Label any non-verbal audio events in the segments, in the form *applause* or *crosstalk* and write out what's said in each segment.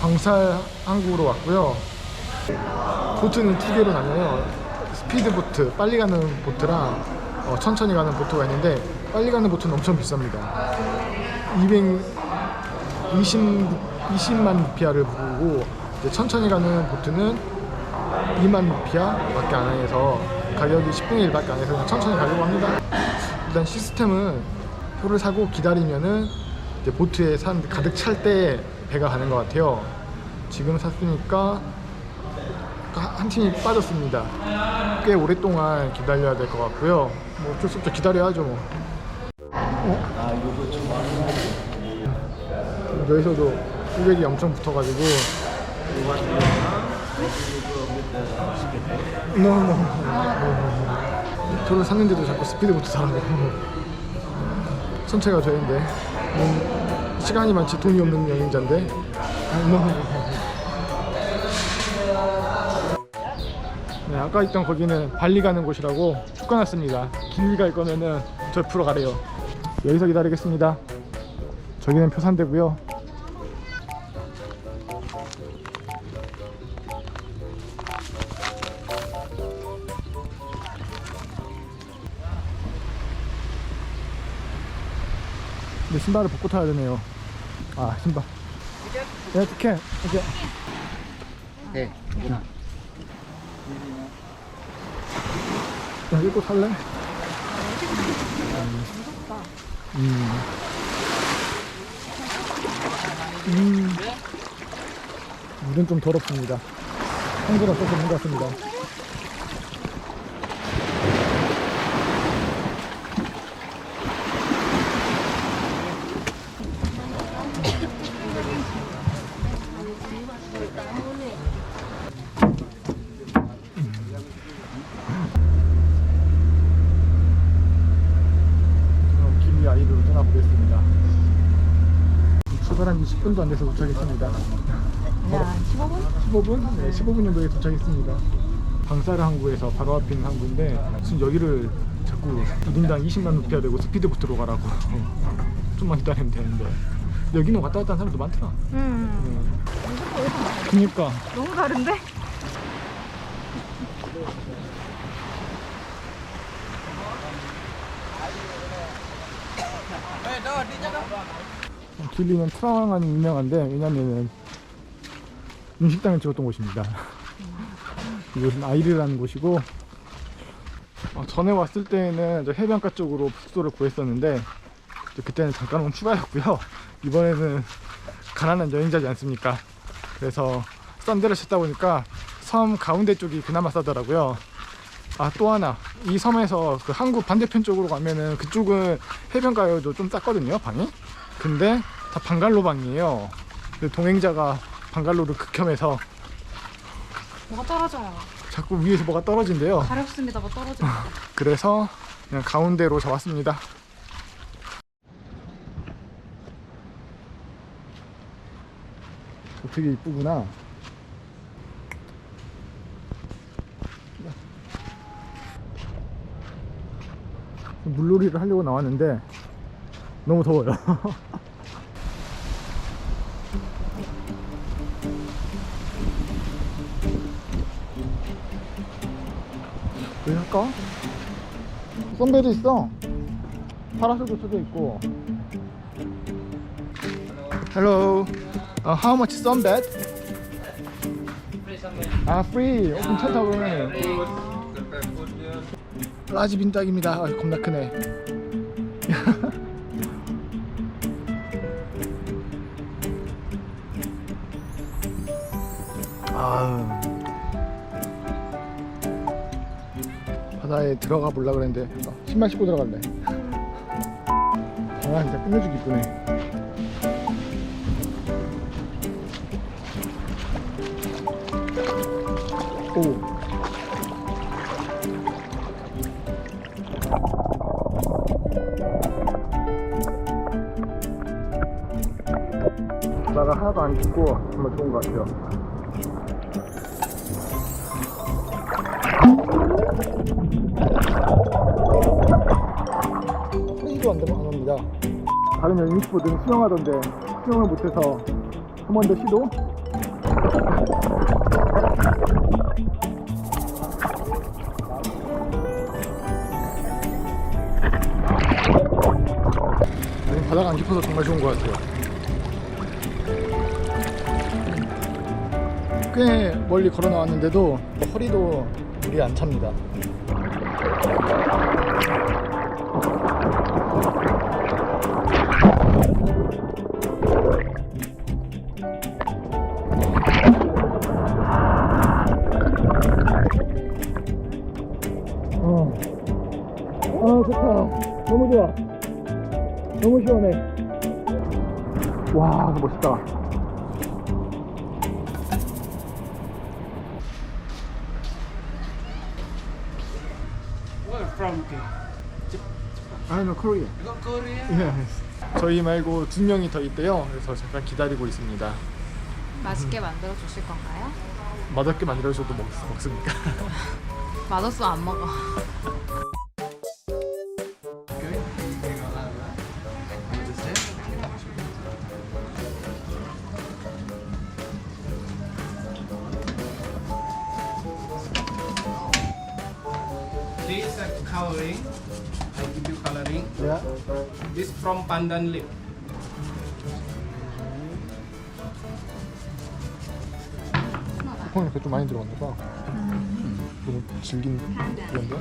방살 항구로 왔고요. 보트는 두 개로 나뉘어요. 스피드 보트, 빨리 가는 보트랑 어, 천천히 가는 보트가 있는데 빨리 가는 보트는 엄청 비쌉니다. 220, 20만 루피아를 부르고 천천히 가는 보트는 2만 루피아밖에 안 해서 가격이 10분의 1밖에 안 해서 그냥 천천히 가려고 합니다. 일단 시스템은 표를 사고 기다리면은 보트에 사람들 가득 찰때 배가 가는 것 같아요. 지금 샀으니까 한- 한 팀이 빠졌습니다. 꽤 오랫동안 기다려야 될 것 같고요. 뭐 어쩔 수 없죠. 기다려야죠. 뭐. 어? 여기서도 후백이 엄청 붙어가지고 너무 저를 샀는데도 자꾸 스피드보트 사라고 선체가 저인데 음, 시간이 많지 돈이 없는 여행자인데. 네, 아까 있던 거기는 발리 가는 곳이라고 축가났습니다. 길리 갈 거면은 저 풀어 가래요. 여기서 기다리겠습니다. 저기는 표산대고요 신발을 벗고 타야 되네요 아 신발 네 티켓 이제 네. 야, 이거 살래? 음. 음. 물은 좀 더럽습니다. 한국보다 조금 좋은 것 같습니다. 그럼 길리 아이드로 떠나보겠습니다. 출발한 지 10분도 안 돼서 도착했습니다. 야, 15분? 15분? 네, 15분 정도에 도착했습니다. 방사르 항구에서 바로 앞에 있는 항구인데 무슨 여기를 자꾸 1인당 20만 루피아 되고 스피드보트로 가라고 좀만 기다리면 되는데 여기는 왔다 갔다 하는 사람도 많더라. 음. 네. 그니까 너무 다른데? 길리는 트랑하니 유명한데 왜냐면은 음식당을 찍었던 곳입니다. 이곳은 아이르라는 곳이고 어, 전에 왔을 때는 저 해변가 쪽으로 숙소를 구했었는데 그때는 잠깐은 추가였고요. 이번에는 가난한 여행자지 않습니까? 그래서 싼 데를 찾다 보니까 섬 가운데 쪽이 그나마 싸더라고요. 아 또 하나 이 섬에서 그 항구 반대편 쪽으로 가면은 그쪽은 해변가여도 좀 쌌거든요 방이. 근데 다 방갈로 방이에요. 근데 동행자가 방갈로를 극혐해서 뭐가 떨어져요. 자꾸 위에서 뭐가 떨어진대요. 가렵습니다. 뭐 떨어져. *laughs* 그래서 그냥 가운데로 잡았습니다. 어, 되게 이쁘구나. 물놀이를 하려고 나왔는데 너무 더워요. *laughs* 왜 할까? 선베도 있어. 파라솔도 쳐져 있고. Hello. Uh, how much sunbed? 아, free. 어, 괜찮다 그러면. 라지 빈딱입니다. 아, 겁나 크네. *laughs* 아우. 바다에 들어가 보려 그랬는데 어, 신발 신고 들어갈래. 아 진짜 끝내주기 이쁘네. 오. 바다가 하나도 안 춥고 정말 좋은 것 같아요. 페이도 안 되면 안 합니다. 다른 여행 스포들은 수영하던데 수영을 못해서 한 번 더 시도? 바다가 안 깊어서 정말 좋은 것 같아요. 꽤 멀리 걸어 나왔는데도 허리도 물이 안 찹니다. 어. 아 좋다. 너무 좋아. 너무 시원해. 와, 멋있다. Where from? I'm Korea. You got Korea? Yes. 저희 말고 두 명이 더 있대요. 그래서 잠깐 기다리고 있습니다. 맛있게 만들어 주실 건가요? 맛없게 만들어줘도 먹, 먹습니까? 맛없으면 안 먹어. *laughs* This uh, coloring. I give you coloring. 야, This from pandan leaf. 코코넛이 좀 많이 들어갔나 봐. 너무 질긴 그런데?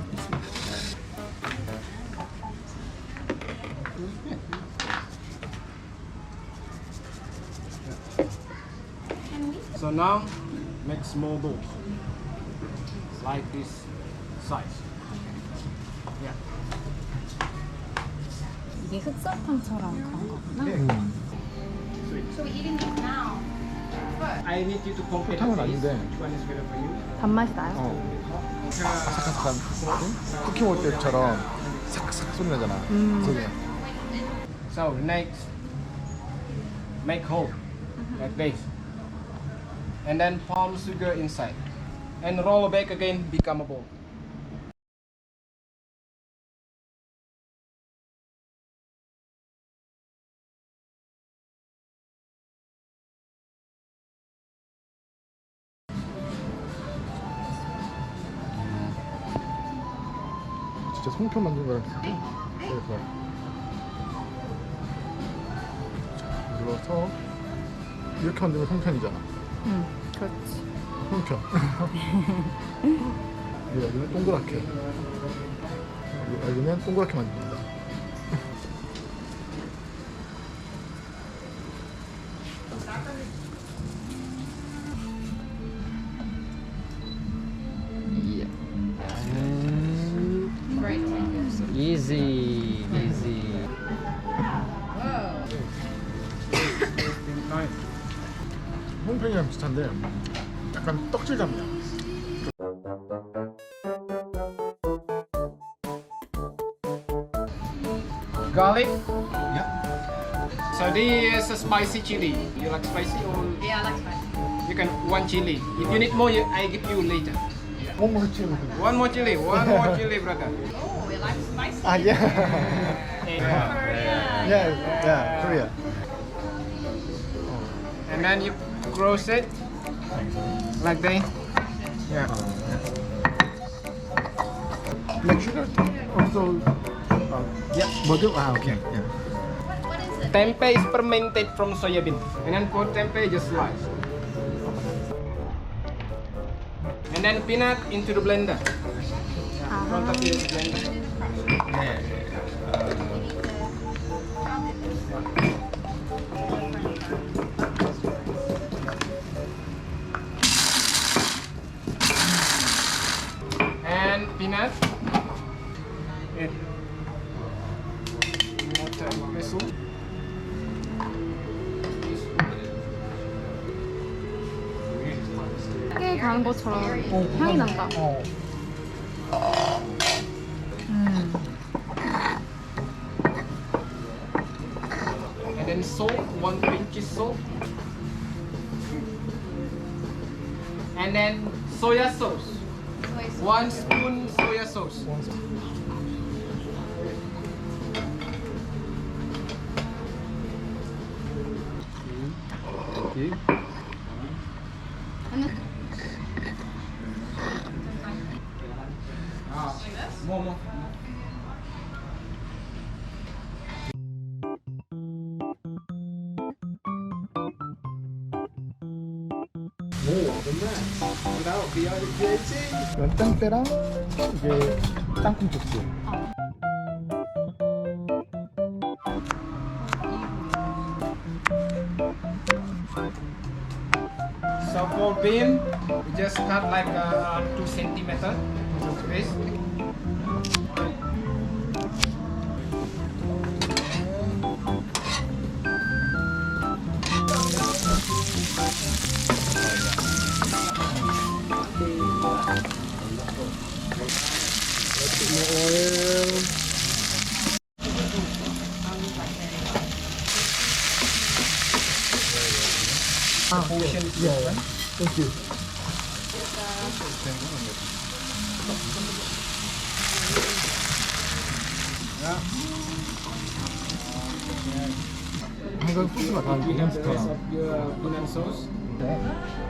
So now make small balls. Like this size. 이게 흑설탕처럼 그런 거구나. 음. I need you to compare. 탕은 the taste. 아닌데. Which one is better for you? 단맛이 나요? 어. 아삭아삭한 느낌? 쿠키 먹을 때처럼 삭삭 소리 나잖아. 그게. So next, make hole like this, and then palm sugar inside, and roll back again, become a ball. 송편 만든 거랑 그래서 자, 눌러서 이렇게 만들면 송편이잖아. 응, 그렇지. 송편. 여기는 *laughs* 동그랗게. 여기는 동그랗게 만듭니다. 비슷한데 약간 떡질감이야. Garlic. Yeah. So this is a spicy chili. You like spicy or? Yeah, I like spicy. You can one chili. If you need more, you, I give you later. One more chili. One more chili. One more chili, brother. Oh, you like spicy? Ah, yeah. *laughs* Yeah. yeah, yeah, Korea. And then you cross it like that. Yeah. Black sugar also. Uh, yeah, model. Ah, okay. Yeah. Tempeh is fermented from soya bean. And then for tempeh, just slice. And then peanut into the blender. Yeah, of the blender. And 깨 가는 것처럼 향이 난다. 어. and then salt, one pinch salt, and then soya sauce, one spoon soya sauce. Okay. 이건 짱배랑 이게 땅콩 소스. So for bean, we just cut like uh, two centimeter space. Portion is Yeah, yeah. Thank you. 한강 소스가 다 We have the rest 햄스터랑 of your peanut sauce. 오, 다리.